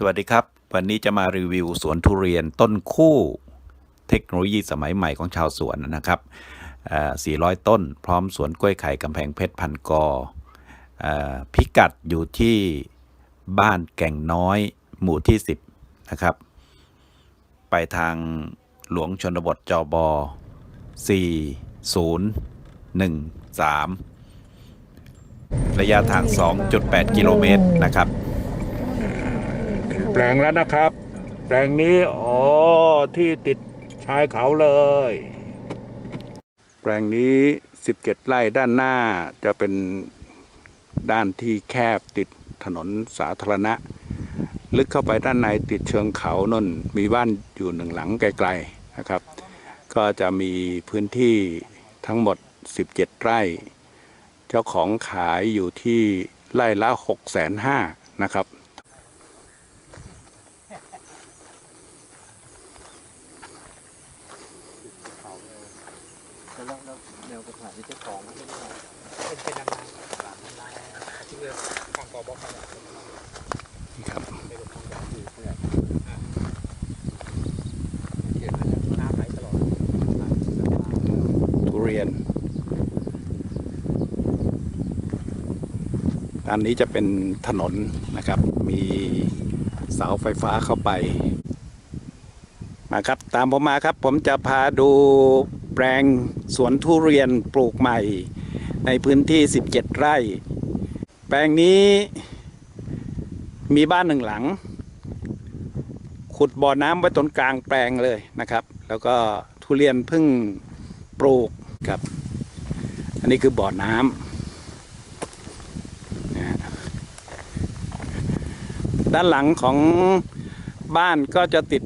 สวัสดีครับ วันนี้จะมารีวิวสวนทุเรียนต้นคู่เทคโนโลยีสมัยใหม่ของชาวสวนนะครับ 400 ต้น พร้อมสวนกล้วยไข่กำแพงเพชรพันกอเอ่อพิกัดอยู่ที่บ้านแก่งน้อยหมู่ที่ 10 นะครับ ไปทางหลวงชนบทจบ4013 ระยะทาง 2.8 กิโลเมตรนะครับ แปลงแล้วนะครับ แปลงนี้อ๋อที่ติดชายเขาเลย แปลงนี้17ไร่ด้านหน้าจะเป็นด้านที่แคบติดถนนสาธารณะ ลึกเข้าไปด้านในติดเชิงเขานนมีบ้านอยู่หนึ่งหลังไกลๆนะครับ ก็จะมีพื้นที่ทั้งหมด 17 ไร่ เจ้าของขายอยู่ที่ไร่ละ6 5 0 0 0นะครับ แล้วแล้วแนวกระถางที่เจ้าของไม่ได้ทำเป็นเป็นนานๆสามนานๆที่เรื่ อบอกขนาดครับน่าแล้ตลอดทุเรียนด้านนี้จะเป็นถนนนะครับ มีเสาไฟฟ้าเข้าไป มาครับตามผมมาครับ ผมจะพาดูแปลงสวนทุเรียนปลูกใหม่ ในพื้นที่ 17 ไร่ แปลงนี้มีบ้านหนึ่งหลัง ขุดบ่อน้ำไว้ตรงกลางแปลงเลยนะครับ แล้วก็ทุเรียนพิ่งปลูกครับ อันนี้คือบ่อน้ำนะฮะด้านหลังของบ้านก็จะติด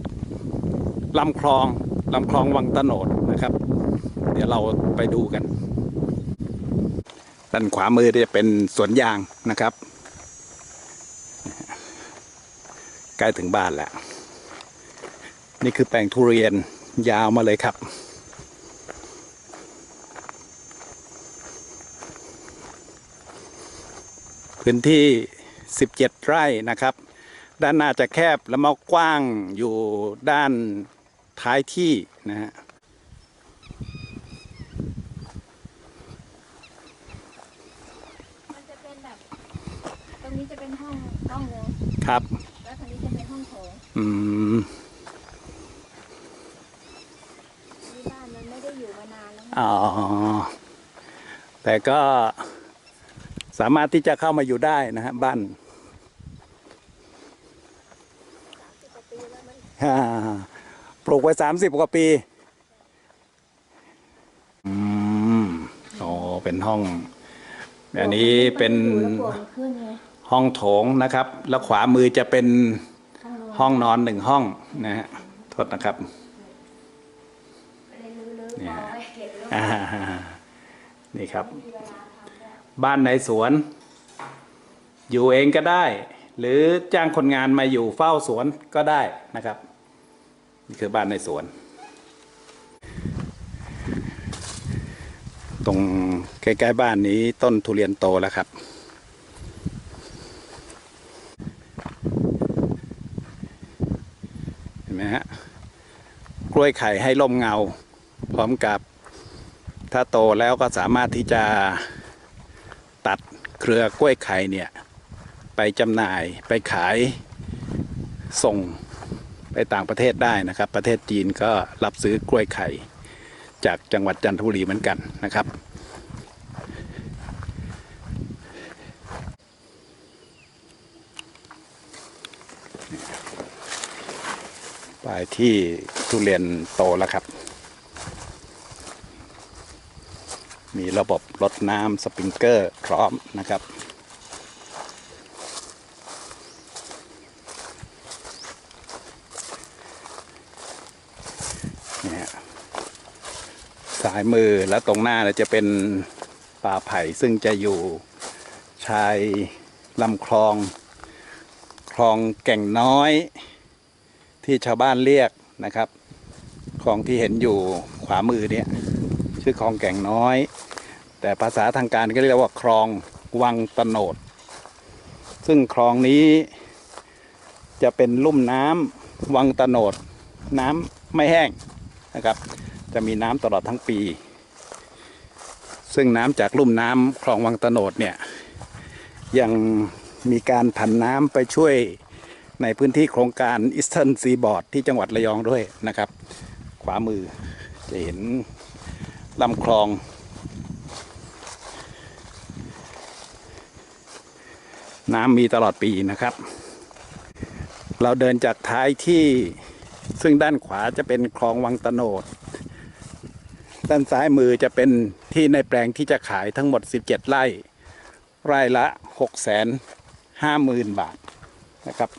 ลำคลองลำคลองวังตะโนดนะครับ เดี๋ยวเราไปดูกัน ด้านขวามือจะเป็นสวนยางนะครับ ใกล้ถึงบ้านแล้ว นี่คือแปลงทุเรียนยาวมาเลยครับ พื้นที่ 17 ไร่นะครับ ด้านหน้าจะแคบและมากว้างอยู่ด้านท้ายที่นะฮะเป็นแบบ ต รงนี้จะเป็นห้องห้องหนึงครับ แล้วทางนี้จะเป็นห้องโถงอืมที่บ้านมันไม่ได้อยู่มานานแล้วอ๋อแต่ก็สามารถที่จะเข้ามาอยู่ได้นะฮะบ้านสิบกว่าปีแล้วมันอ่าปลูกไว้สามสิบกว่าปี อืมโอ้เป็นห้อง อันนี้เป็นอยู่แล้วปวดมันขึ้นไง ห้องโถงนะครับ แล้วขวามือจะเป็นห้องนอนห้องนอนหนึ่งห้องนะฮะโทษนะครับเลยลื้อๆเนี่พยอไว้เก็บแล้วอ่านี่ครับมีเวลาทำได้บ้านในสวน อยู่เองก็ได้ หรือจ้างคนงานมาอยู่เฝ้าสวนก็ได้นะครับ นี่คือบ้านในสวน ตรงใกล้ๆบ้านนี้ต้นทุเรียนโตแล้วครับ เห็ นไหมฮะกล้วยไข่ให้ร่มเงา พร้อมกับถ้าโตแล้วก็สามารถที่จะตัดเครือกล้วยไข่เนี่ย ไปจำหน่ายไปขายส่งไปต่างประเทศได้นะครับ ประเทศจีนก็รับซื้อกล้วยไข่ จากจังหวัดจันทบุรีเหมือนกันนะครับ ไปที่ทุเรียนโตแล้วครับ มีระบบรดน้ำสปริงเกอร์พร้อมนะครับนี่ฮะสายมือและตรงหน้าจะเป็นป่าไผ่ซึ่งจะอยู่ชายลำคลอง คลองแก่งน้อย ที่ชาวบ้านเรียกนะครับคลองที่เห็นอยู่ขวามือเนี่ยชื่อคลองแก่งน้อย แต่ภาษาทางการก็เรียกว่าคลองวังตะโนด ซึ่งคลองนี้จะเป็นลุ่มน้ำวังตะโนด น้ำไม่แห้งนะครับ จะมีน้ำตลอดทั้งปี ซึ่งน้ำจากลุ่มน้ำคลองวังตะโนดเนี่ยยังมีการผันน้ำไปช่วย ในพื้นที่โครงการ Eastern Seaboard ที่จังหวัดระยองด้วยนะครับ ขวามือจะเห็นลำคลอง น้ำมีตลอดปีนะครับ เราเดินจากท้ายที่ซึ่งด้านขวาจะเป็นคลองวังตะโนด ด้านซ้ายมือจะเป็นที่ในแปลงที่จะขายทั้งหมด 17 ไร่ ไร่ละ 6 5 0 0 0 0 บาทนะครับ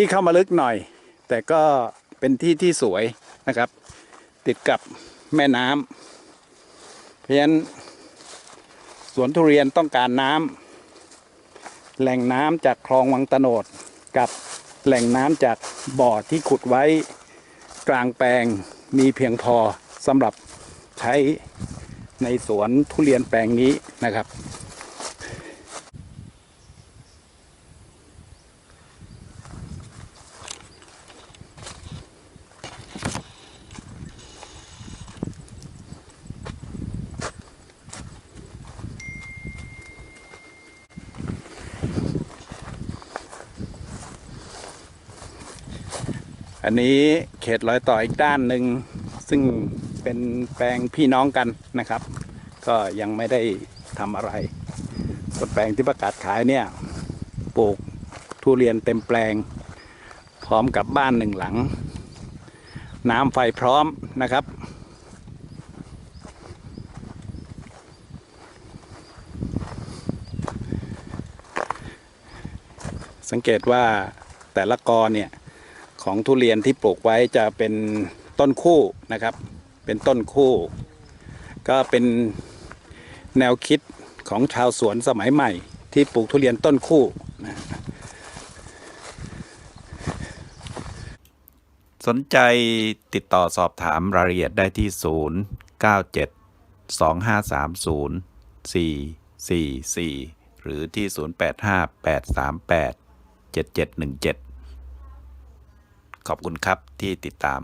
ที่เข้ามาลึกหน่อย แต่ก็เป็นที่ที่สวยนะครับ ติดกับแม่น้ำเพราะฉะนั้นสวนทุเรียนต้องการน้ำแหล่งน้ำจากคลองวังตะโนดกับแหล่งน้ำจากบ่อที่ขุดไว้กลางแปลงมีเพียงพอสำหรับใช้ในสวนทุเรียนแปลงนี้นะครับ อันนี้เขตรอยต่ออีกด้านหนึ่งซึ่งเป็นแปลงพี่น้องกันนะครับ ก็ยังไม่ได้ทำอะไรส่วนแปลงที่ประกาศขายเนี่ยปลูกทุเรียนเต็มแปลง พร้อมกับบ้านหนึ่งหลัง น้ำไฟพร้อมนะครับสังเกตว่าแต่ละกอเนี่ย ของทุเรียนที่ปลูกไว้จะเป็นต้นคู่นะครับ เป็นต้นคู่ ก็เป็นแนวคิดของชาวสวนสมัยใหม่ ที่ปลูกทุเรียนต้นคู่นะสนใจติดต่อสอบถามรายละเอียดได้ที่ 0 9 7 2 5 3 0 4 4 4 หรือที่ 0 8 5 8 3 8 7 7 1 7 ขอบคุณครับที่ติดตาม